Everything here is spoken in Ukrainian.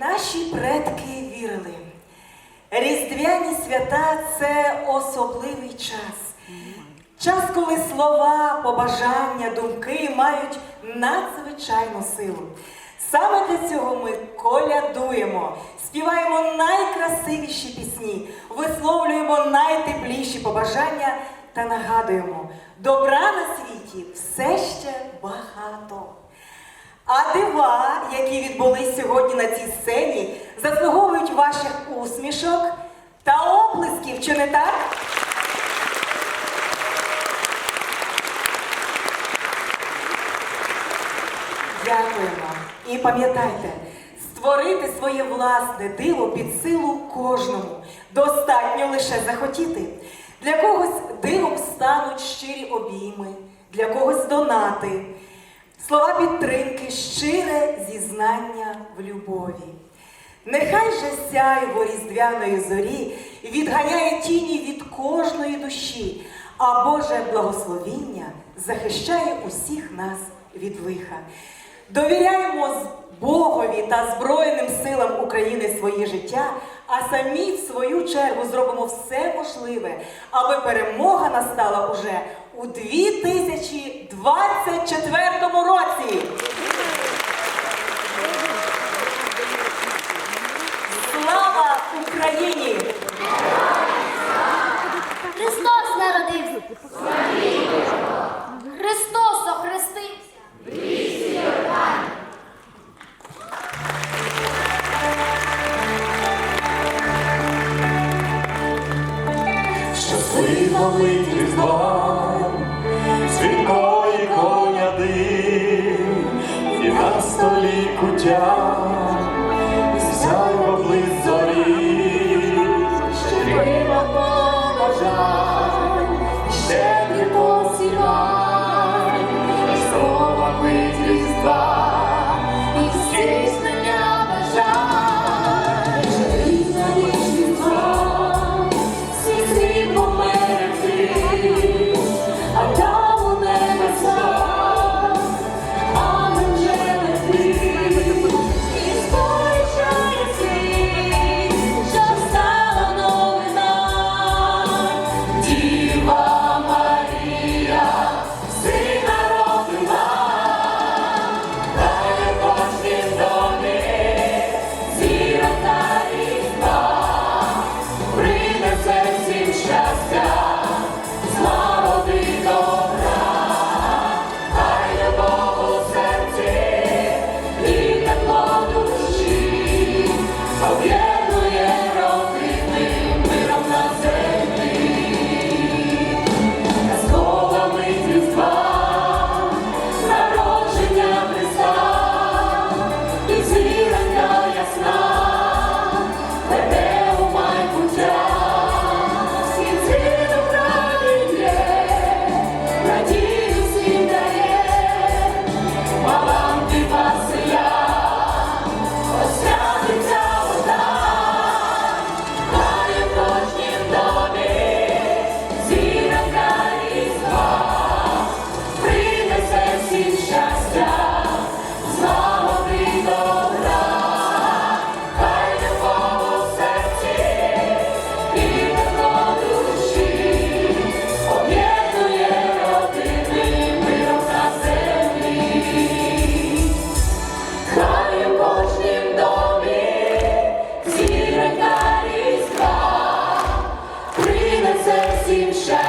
Наші предки вірили. Різдвяні свята це особливий час. Час, коли слова, побажання, думки мають надзвичайну силу. Саме для цього ми колядуємо, співаємо найкрасивіші пісні, висловлюємо найтепліші побажання та нагадуємо, добра на світі все ще багато. А дива, які відбулись сьогодні на цій сцені, заслуговують ваших усмішок та оплесків, чи не так? Дякуємо. І пам'ятайте, створити своє власне диво під силу кожному. Достатньо лише захотіти. Для когось дивом стануть щирі обійми, для когось донати, слова підтримки, щире зізнання в любові. Нехай же сяйво різдвяної зорі відганяє тіні від кожної душі, а Боже благословіння захищає усіх нас від лиха. Довіряємо Богові та Збройним силам України своє життя, а самі в свою чергу зробимо все можливе, аби перемога настала уже у 2024 Щаслива мить різдва, світлої коняди, і на столі кутя всім щастя.